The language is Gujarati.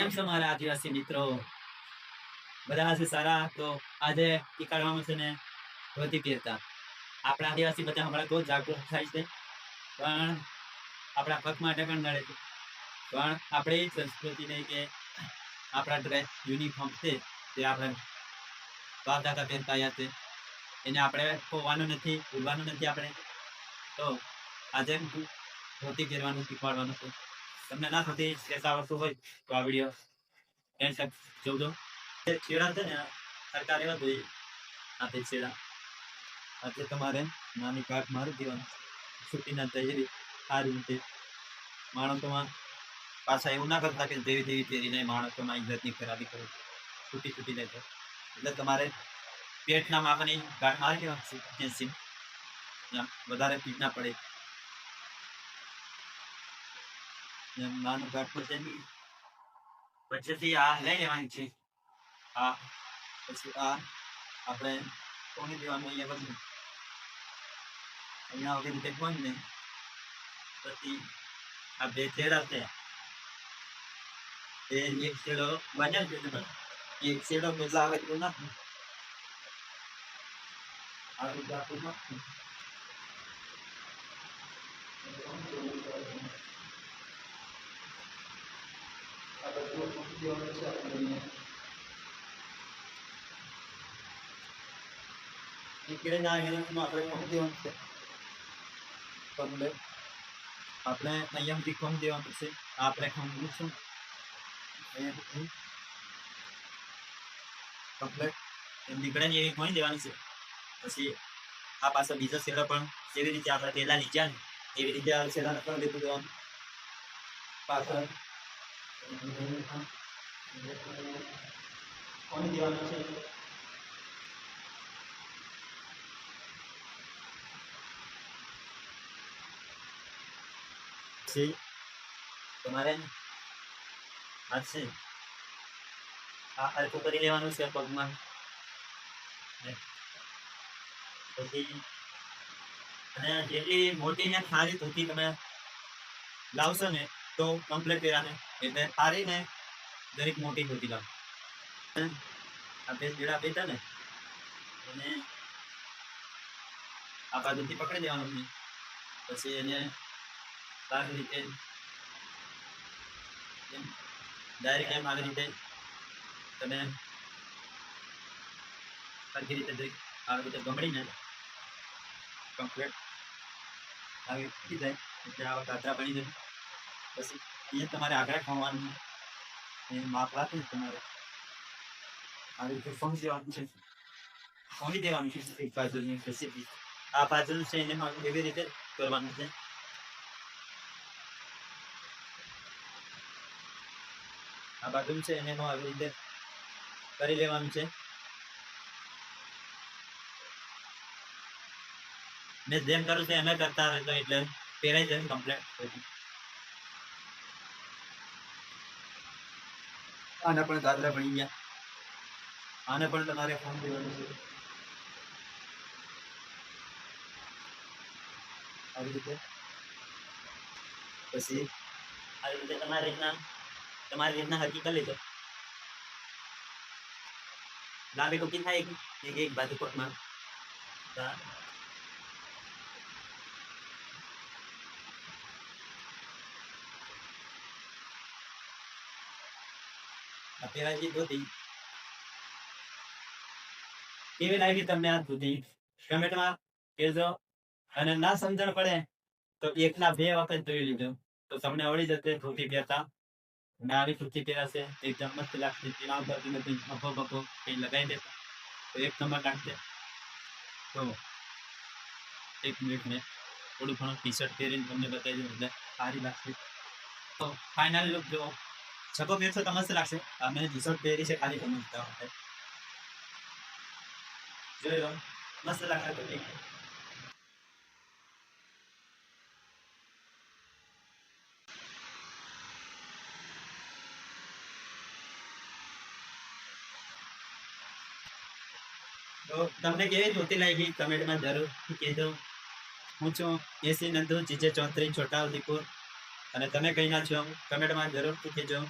કેમ છો મારા આદિવાસી મિત્રો? બધા હશે સારા? તો આજે ટીકાળવામાં છે ને ધોતી પહેરતા. આપણા આદિવાસી બધા હમણાં બહુ જાગૃત થાય છે. પણ આપણા પગ માટે પણ નડે છે. પણ આપણે સંસ્કૃતિને કે આપણા ડ્રેસ યુનિફોર્મ છે તે આપણે બાપ પહેરતા આવ્યા છે. એને આપણે ખોવાનું નથી ભૂલવાનું નથી આપણે. તો આજે ધોતી પહેરવાનું શીખવાડવાનું છે. તમને ના થતી સ્ટ્રેસ આવડતું હોય, તો આ વીડિયો એન્ડ તક જોજો છેડા છે ને આ સરકાર એવા જોઈએ તે છેડા. આજે તમારે નાની કાટ મારી દેવાનું. છૂટીના તૈયારી આ રીતે. માણસોમાં પાછા એવું ના કરતા કે જેવી તેવી પહેરીને માણસોમાં ઇજ્જતની ખરાબી કરો છૂટી છૂટી જાય છે. એટલે તમારે પેટના માપની ગાંઠ મારી દેવાની વધારે પીટ ના પડે. નાનું ગાંઠ પર પછીથી આ લઈ લેવાની છે. આ, પછી આ આપણે કોની દેવાનું અહીંયા બધું? અહીંયા વગર રીતે કોઈ નહીં પછી આ બે છેડા છે. એ એક છેડો બાજલ છે ને એક છેડો આવે તો ના આ રીતે આપણું નાખવું. આ આપણે. નીકળે ના એનામાં આપણે મૂકી દેવાનું છે? પગલે આપણે અહીંયાથી કોણ દેવાનું આ આપણે ખમવું છું. અહીંયાથી કમ્પ્લેટ નીકળે એવી ખોઈ દેવાનું છે? પછી આ પાછળ બીજો શેડો પણ જેવી રીતે આપણે પહેલા લીધા ને? એવી રીતે આ શેડાને પણ લીધું દેવાનું. પાછળ. ખોઈ દેવાનું છે? તમારે? આ છે. આ હલકું કરી લેવાનું છે પગમાં. પછી, અને જેટલી મોટી ને સારી ધોતી તમે લાવશો ને, તો કમ્પ્લીટ ને એટલે સારી ને દરેક મોટી મોટી લાવ. આપણે જેડા બેતા ને અને આ બાજુથી પકડી દેવાનું પછી એને સારી રીતે ડાયરેક્ટ એમ આવી રીતે તમે સરખી રીતે આવી રીતે ગમડીને કમ્પ્લેટ આવી જાય. એટલે આવા કાતરા બની જાય. પછી અહીંયા તમારે આગળ ખવાનું એ માપ રાખે તમારે. આ રીતે ફોન દેવાનું છે. ફોની દેવાનું છે એક બાજુની રેસીપી આ બાજુનું છે એને એવી રીતે કરવાનું છે. આ બાજુ છે એને આવી રીતે કરી લેવાનું છે. મેં જેમ કરું છે એમ કરતા રહેતો એટલે પહેરાઈ જાય કમ્પ્લેટ આને પણ દાદરા ભણી ગયા. આને પણ તમારે ફોન દેવાનું છે. આવી રીતે. પછી આવી રીતે તમારી રીતના તમારી રીતના હરકી કરી લીધો લાંબી ટૂંકી થાય એક એક બાજુ કોટમાં પેલાજી ધોતી. કેવી લાગી તમને આ ધોતી? કમેન્ટમાં કહેજો. અને ના સમજણ પડે તો એકના બે વખત જોઈ લીધો. તો તમને આવડી જશે ધોતી પહેરતા. અને આવી ધોતી પહેરાશે. એકદમ મસ્ત લાગશે. ચીલાવ કરતી નથી બફો બફો કંઈ લગાવી દેતા. તો એક નંબર લાગશે. તો એક મિનિટ મેં થોડું ઘણું ટી શર્ટ પહેરીને તમને બતાવી દઉં. એટલે સારી લાગશે. તો ફાઇનલ લુક જો છકો પહેરશો તો મસ્ત લાગશે? અમે ટી પહેરી છે ખાલી તમે બતાવવા હોય તમને કેવી જોતી લાગી કમેન્ટમાં જરૂર કહેજો. હું છું એસી નંદુ, જીજે ચોત્રી છોટા ઉદેપુર. અને તમે કઈ ના છો કમેન્ટમાં જરૂરથી કહેજો.